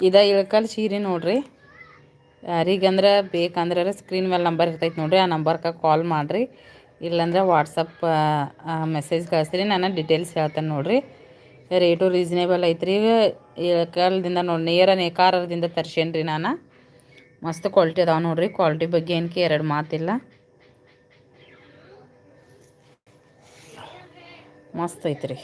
ಇದ ಇಳ್ಕಲ್ ಸೀರೆ ನೋಡ್ರಿ. ಯಾರಿಗಂದ್ರೆ ಬೇಕಂದ್ರೆ ಸ್ಕ್ರೀನ್ ಮೇಲೆ ನಂಬರ್ ಇರ್ತೈತೆ ನೋಡ್ರಿ. ಆ ನಂಬರ್ಗೆ ಕಾಲ್ ಮಾಡಿರಿ. ಇಲ್ಲಾಂದ್ರೆ ವಾಟ್ಸಪ್ ಮೆಸೇಜ್ ಕಳಿಸ್ರಿ. ನಾನು ಡೀಟೇಲ್ಸ್ ಹೇಳ್ತೇನೆ ನೋಡ್ರಿ. ರೇಟು ರೀಸನೇಬಲ್ ಐತ್ರಿ. ಇಳ್ಕಲ್ದಿಂದ ನೋಡಿ ನೇರ ನೇಕಾರದಿಂದ ತರ್ಸೇನಿ ರೀ ನಾನು. ಮಸ್ತ್ ಕ್ವಾಲಿಟಿ ಅದಾವೆ ನೋಡ್ರಿ. ಕ್ವಾಲಿಟಿ ಬಗ್ಗೆ ಏನಕ್ಕೆ ಎರಡು ಮಾತಿಲ್ಲ ಮಸ್ತ್ ಐತ್ರಿ.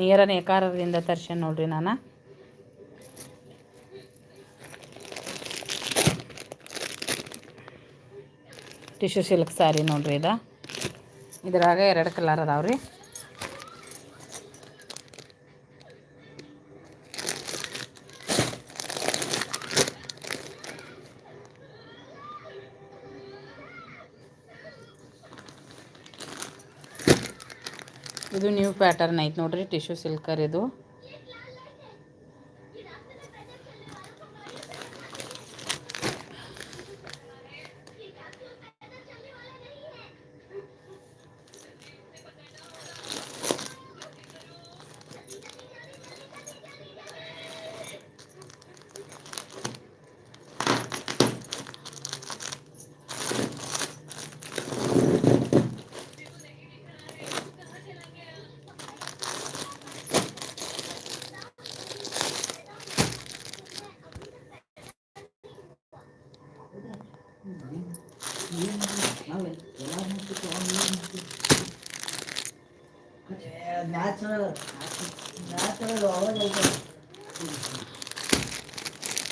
ನೇರ ನೇಕಾರರಿಂದ ತರ್ಸೇನಿ ನೋಡ್ರಿ ನಾನು. ಟಿಶ್ಯೂ ಸಿಲ್ಕ್ ಸ್ಯಾರಿ ನೋಡ್ರಿ ಇದು. ಇದ್ರಾಗ ಎರಡು ಕಲರ್ ಅದಾವ್ರಿ. ಇದು ನ್ಯೂ ಪ್ಯಾಟರ್ನ್ ಐತೆ ನೋಡ್ರಿ ಟಿಶ್ಯೂ ಸಿಲ್ಕರ್ ಇದು.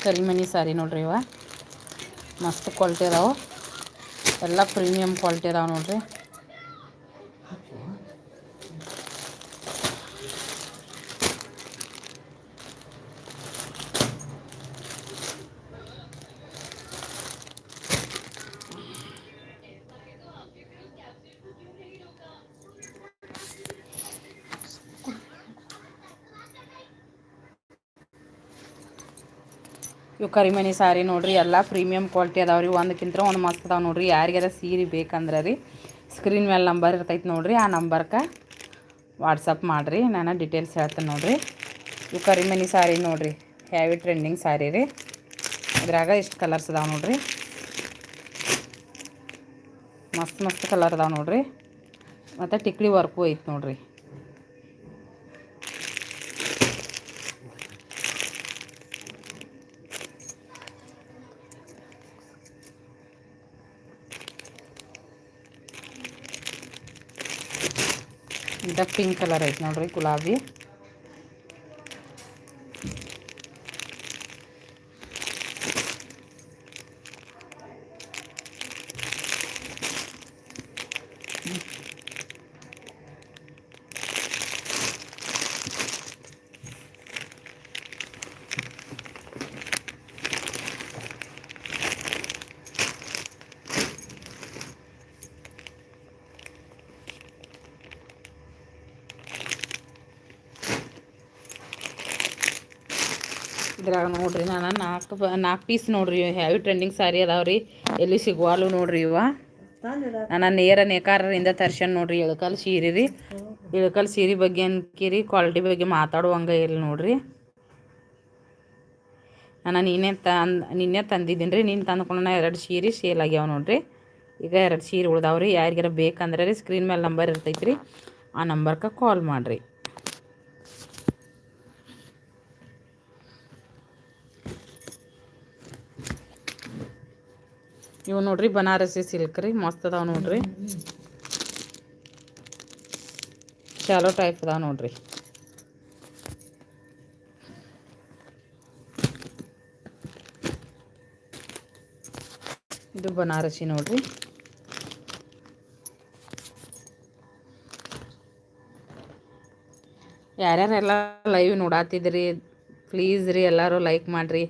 ಕರಿಮನಿ ಸಾರಿ ನೋಡ್ರಿ ಇವ. ಮಸ್ತ್ ಕ್ವಾಲಿಟಿ ಅದಾವೆ. ಎಲ್ಲ ಪ್ರೀಮಿಯಮ್ ಕ್ವಾಲಿಟಿ ಅದಾವೆ ನೋಡ್ರಿ. ಇವು ಕರಿಮನಿ ಸಾರಿ ನೋಡ್ರಿ, ಎಲ್ಲ ಪ್ರೀಮಿಯಂ ಕ್ವಾಲಿಟಿ ಅದಾವ ರೀ. ಒಂದಕ್ಕಿಂತ ಒಂದು ಮಸ್ತ್ ಅದಾವೆ ನೋಡ್ರಿ. ಯಾರಿಗಾರ ಸೀರೆ ಬೇಕಂದ್ರೆ ರೀ ಸ್ಕ್ರೀನ್ ಮೇಲೆ ನಂಬರ್ ಇರ್ತೈತೆ ನೋಡ್ರಿ. ಆ ನಂಬರ್ಕ ವಾಟ್ಸಪ್ ಮಾಡಿರಿ. ನಾನು ಡೀಟೇಲ್ಸ್ ಹೇಳ್ತೇನೆ ನೋಡ್ರಿ. ಇವು ಕರಿಮಣಿ ಸಾರಿ ನೋಡ್ರಿ. ಹ್ಯಾವಿ ಟ್ರೆಂಡಿಂಗ್ ಸಾರಿ ರೀ. ಇದ್ರಾಗ ಇಷ್ಟು ಕಲರ್ಸ್ ಅದಾವೆ ನೋಡ್ರಿ. ಮಸ್ತ್ ಮಸ್ತ್ ಕಲರ್ ಅದಾವೆ ನೋಡ್ರಿ. ಮತ್ತು ಟಿಕ್ಲಿ ವರ್ಕು ಐತೆ ನೋಡ್ರಿ. ಇದು ಪಿಂಕ್ ಕಲರ್ ಐತೆ ನೋಡ್ರಿ ಗುಲಾಬಿ. ಇದ್ರಾಗ ನೋಡ್ರಿ ನಾನು ನಾಲ್ಕು ನಾಲ್ಕು ಪೀಸ್ ನೋಡ್ರಿ ಹ್ಯಾವಿ ಟ್ರೆಂಡಿಂಗ್ ಸಾರಿ ಅದಾವೆ ರೀ ಎಲ್ಲಿ ಸಿಗುವಲ್ಲು ನೋಡ್ರಿ ಇವ. ನಾನು ನೇರ ನೇಕಾರರಿಂದ ತರ್ಸನ್ ನೋಡ್ರಿ ಇಳಕಲ್ ಸೀರೆ ರೀ ಇಳಕಲ್ ಸೀರೆ ಬಗ್ಗೆ ಅನ್ಕಿರಿ ಕ್ವಾಲಿಟಿ ಬಗ್ಗೆ ಮಾತಾಡುವಂಗ ಇಲ್ಲಿ ನೋಡ್ರಿ. ನಾನು ನೀನೇ ತಂದು ನಿನ್ನೆ ತಂದಿದ್ದೀನಿ ರೀ ನೀನು ತಂದ್ಕೊಂಡು ಎರಡು ಸೀರೆ ಸೇಲ್ ಆಗ್ಯಾವ ನೋಡ್ರಿ. ಈಗ ಎರಡು ಸೀರೆ ಉಳ್ದಾವ್ರಿ. ಯಾರಿಗಾರ ಬೇಕಂದ್ರೆ ರೀ ಸ್ಕ್ರೀನ್ ಮೇಲೆ ನಂಬರ್ ಇರ್ತೈತೆ ರೀ ಆ ನಂಬರ್ಗೆ ಕಾಲ್ ಮಾಡಿರಿ. ಇವು ನೋಡ್ರಿ ಬನಾರಸಿ ಸಿಲ್ಕ್ ರೀ, ಮಸ್ತ್ ಅದಾವ ನೋಡ್ರಿ. ಶಾಲೋ ಟೈಪ್ ಅದಾವ ನೋಡ್ರಿ. ಇದು ಬನಾರಸಿ ನೋಡ್ರಿ. ಯಾರ್ಯಾರೆಲ್ಲ ಲೈವ್ ನೋಡಾತಿದ್ರಿ ಪ್ಲೀಸ್ ರೀ ಎಲ್ಲರೂ ಲೈಕ್ ಮಾಡಿರಿ.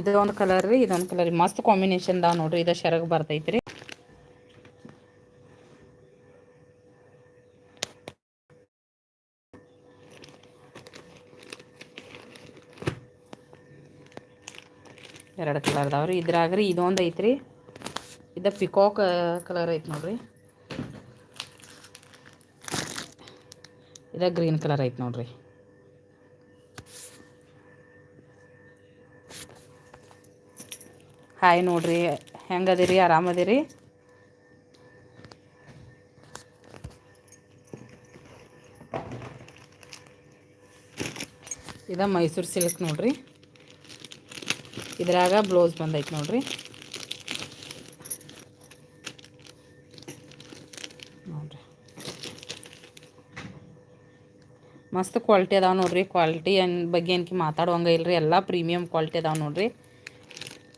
ಇದೊಂದು ಕಲರ್ ರೀ, ಇದೊಂದು ಕಲರ್ ಮಸ್ತ್ ಕಾಂಬಿನೇಷನ್ ದಾವ್ ನೋಡ್ರಿ, ಇದು ಶರಗ್ ಬರ್ತೈತ್ರಿ. ಎರಡು ಕಲರ್ ಅದಾವ ರೀ. ಇದ್ರಾಗ ರೀ ಇದೊಂದು ಐತ್ರಿ. ಇದು ಪಿಕಾಕ್ ಕಲರ್ ಐತೆ ನೋಡ್ರಿ. ಇದು ಗ್ರೀನ್ ಕಲರ್ ಐತಿ ನೋಡ್ರಿ. ಹಾಯ್ ನೋಡ್ರಿ, ಹೆಂಗದಿರಿ, ಆರಾಮದಿರಿ? ಇದು ಮೈಸೂರು ಸಿಲ್ಕ್ ನೋಡ್ರಿ. ಇದ್ರಾಗ ಬ್ಲೌಸ್ ಬಂದೈತೆ ನೋಡ್ರಿ. ನೋಡ್ರಿ. ಮಸ್ತ್ ಕ್ವಾಲಿಟಿ ಅದಾವೆ ನೋಡ್ರಿ. ಕ್ವಾಲಿಟಿ ಬಗ್ಗೆ ಏನಕ್ಕೆ ಮಾತಾಡುವಂಗೆ ಇಲ್ರಿ. ಎಲ್ಲ ಪ್ರೀಮಿಯಂ ಕ್ವಾಲಿಟಿ ಅದಾವೆ ನೋಡ್ರಿ.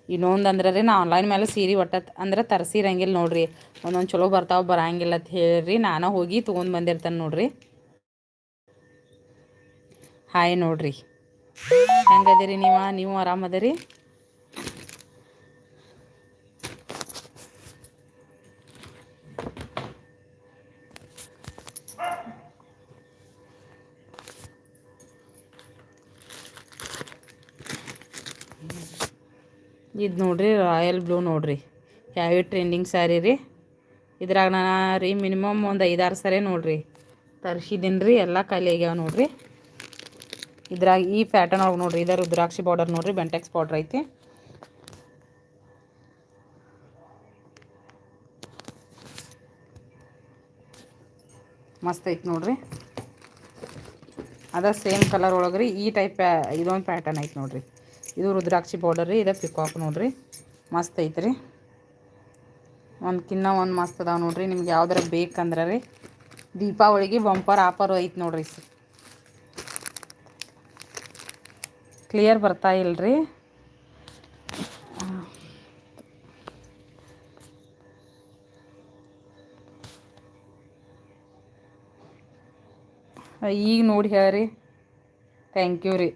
ಇನ್ನೊಂದು ಅಂದ್ರೆ ರೀ ನಾ ಆನ್ಲೈನ್ ಮೇಲೆ ಸೀರೆ ಒಟ್ಟ ಅಂದ್ರೆ ತರಿಸಿರಂಗಿಲ್ಲ ನೋಡ್ರಿ. ಒಂದೊಂದು ಚಲೋ ಬರ್ತಾವೆ ಬರಂಗಿಲ್ಲ ಅಂತ ಹೇಳ್ರಿ. ನಾನು ಹೋಗಿ ತೊಗೊಂಡು ಬಂದಿರ್ತೇನೆ ನೋಡ್ರಿ. ಹಾಯ್ ನೋಡ್ರಿ. ಹೆಂಗದಿರಿ ನೀವು? ನೀವು ಆರಾಮದಿರಿ? ಇದು ನೋಡಿರಿ ರಾಯಲ್ ಬ್ಲೂ ನೋಡಿರಿ. ಯಾವ ಟ್ರೆಂಡಿಂಗ್ ಸ್ಯಾರಿ ರೀ? ಇದ್ರಾಗ ನಾನು ರೀ ಮಿನಿಮಮ್ ಒಂದು ಐದಾರು ಸರಿ ನೋಡಿರಿ. ತರಿಸಿದ್ದೀನಿ ರೀ ಎಲ್ಲ ಖಾಲಿ ಆಗ್ಯಾವ ನೋಡಿರಿ. ಇದ್ರಾಗ ಈ ಪ್ಯಾಟರ್ನ್ ಒಳಗೆ ನೋಡಿರಿ ಇದರ ರುದ್ರಾಕ್ಷಿ ಬಾರ್ಡರ್ ನೋಡಿರಿ ಬೆಂಟೆಕ್ಸ್ ಬಾರ್ಡರ್ ಐತಿ. ಮಸ್ತ್ ಐತಿ ನೋಡಿರಿ. ಅದ ಸೇಮ್ ಕಲರ್ ಒಳಗೆ ರೀ ಈ ಟೈಪ್ ಇದೊಂದು ಪ್ಯಾಟರ್ನ್ ಐತಿ ನೋಡ್ರಿ. ಇದು ರುದ್ರಾಕ್ಷಿ ಬಾರ್ಡರ್ ರೀ ಇದು ಪಿಕಾಕ್ ನೋಡ್ರಿ. ಮಸ್ತ್ ಐತ್ರಿ. ಒಂದು ಕಿನ್ನ ಒಂದು ಮಸ್ತ್ ಅದಾವೆ ನೋಡ್ರಿ. ನಿಮ್ಗೆ ಯಾವ್ದಾರ ಬೇಕಂದ್ರೆ ರೀ. ದೀಪಾವಳಿಗೆ ಬಂಪರ್ ಆಫರ್ ಐತಿ ನೋಡ್ರಿ. ಕ್ಲಿಯರ್ ಬರ್ತಾ ಇಲ್ರಿ. ಈಗ ನೋಡಿ ಹೇಳ್ರಿ. ಥ್ಯಾಂಕ್ ಯು ರೀ.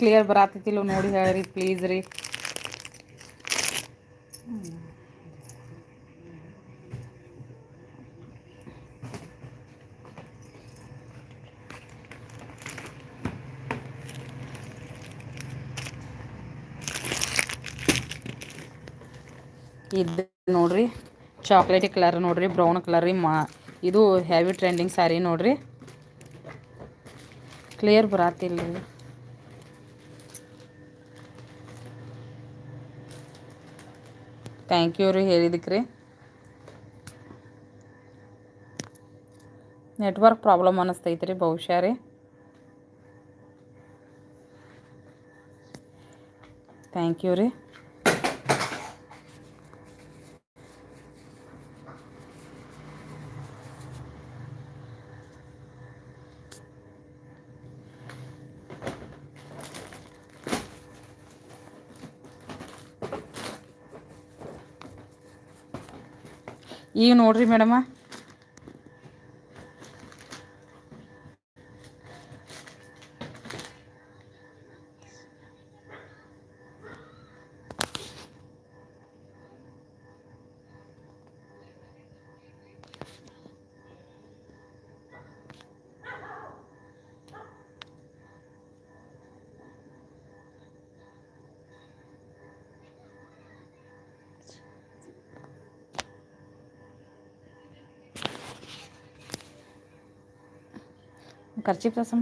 ಕ್ಲಿಯರ್ ಬರತ್ತೈತಿಲ್ಲ ನೋಡಿ ಹೇಳ್ರಿ ಪ್ಲೀಸ್ ರೀ. ಇದು ನೋಡ್ರಿ ಚಾಕ್ಲೇಟಿ ಕಲರ್ ನೋಡ್ರಿ ಬ್ರೌನ್ ಕಲರ್ ರೀ ಮಾ, ಇದು ಹೆವಿ ಟ್ರೆಂಡಿಂಗ್ ಸ್ಯಾರಿ ನೋಡ್ರಿ. ಕ್ಲಿಯರ್ ಬರತ್ತಿಲ್ಲ ರೀ ಥ್ಯಾಂಕ್ ಯು ರೀ ಹೇಳಿದಕ್ಕೆ ರೀ. ನೆಟ್ವರ್ಕ್ ಪ್ರಾಬ್ಲಮ್ ಅನ್ನಿಸ್ತೈತೆ ರೀ ಬಹುಶಃ ರೀ. ಥ್ಯಾಂಕ್ ಯು ರೀ. ಈಗ ನೋಡ್ರಿ ಮೇಡಮ. ఖర్చీప్ రసం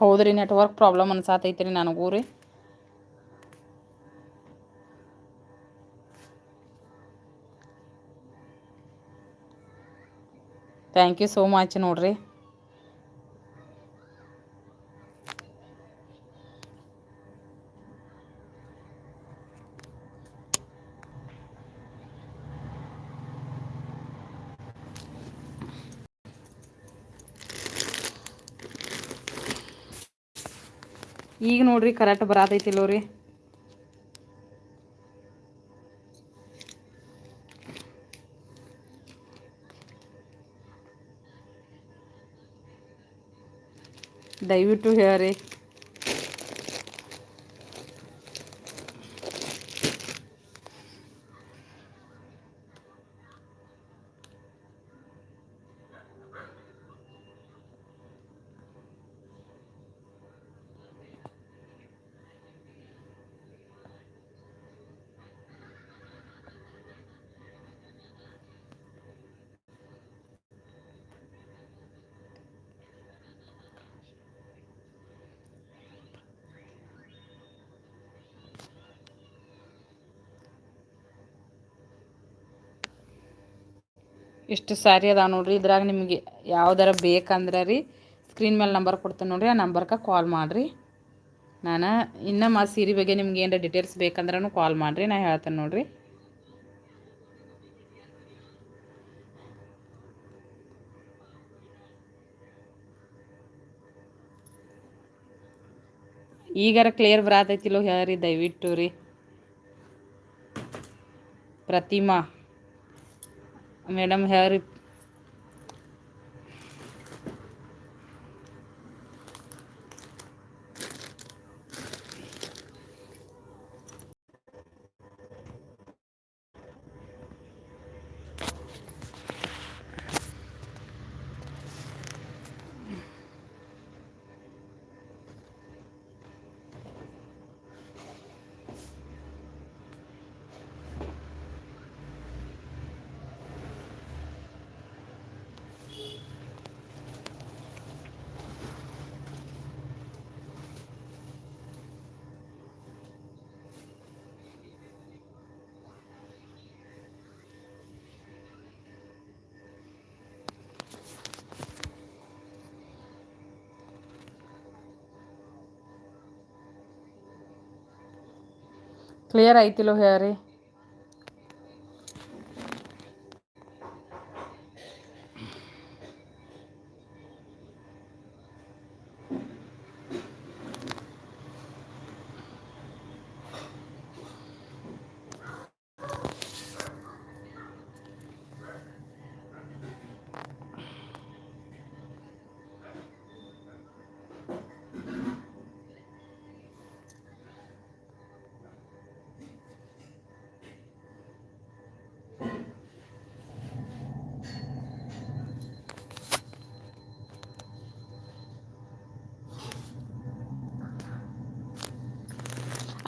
ಹೌದ್ರಿ ನೆಟ್ವರ್ಕ್ ಪ್ರಾಬ್ಲಮ್ ಅನ್ಸಾತೈತಿ ರೀ ನನಗೂ ರೀ. ಥ್ಯಾಂಕ್ ಯು ಸೋ ಮಚ್ ನೋಡ್ರಿ. ಈಗ ನೋಡ್ರಿ ಕರೆಕ್ಟ್ ಬರಾತೈತಿಲ್ಲೋ ರೀ ದಯವಿಟ್ಟು ಹೇಳ್ರಿ. ಇಷ್ಟು ಸ್ಯಾರಿ ಅದಾವ ನೋಡ್ರಿ. ಇದ್ರಾಗ ನಿಮಗೆ ಯಾವ್ದಾರ ಬೇಕಂದ್ರೆ ರೀ ಸ್ಕ್ರೀನ್ ಮೇಲೆ ನಂಬರ್ ಕೊಡ್ತೇನೆ ನೋಡ್ರಿ. ಆ ನಂಬರ್ಗೆ ಕಾಲ್ ಮಾಡಿರಿ. ನಾನು ಇನ್ನು ಮಾ ಸೀರೆ ಬಗ್ಗೆ ನಿಮ್ಗೆ ಏನಾರ ಡೀಟೇಲ್ಸ್ ಬೇಕಂದ್ರೂ ಕಾಲ್ ಮಾಡಿರಿ. ನಾ ಹೇಳ್ತೇನೆ ನೋಡ್ರಿ. ಈಗಾರ ಕ್ಲಿಯರ್ ಬರತೈತಿಲ್ಲೋ ಹೇಳ್ರಿ ದಯವಿಟ್ಟು ರೀ. ಪ್ರತಿಮಾ. ಮೇಡಮ್ ಹೇಳ್ರಿ ಕ್ಲಿಯರ್ ಐತಿಲ್ಲೋ ಹೇಳ್ರಿ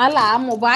ಅಲ್ಲ ಮೊಬೈಲ್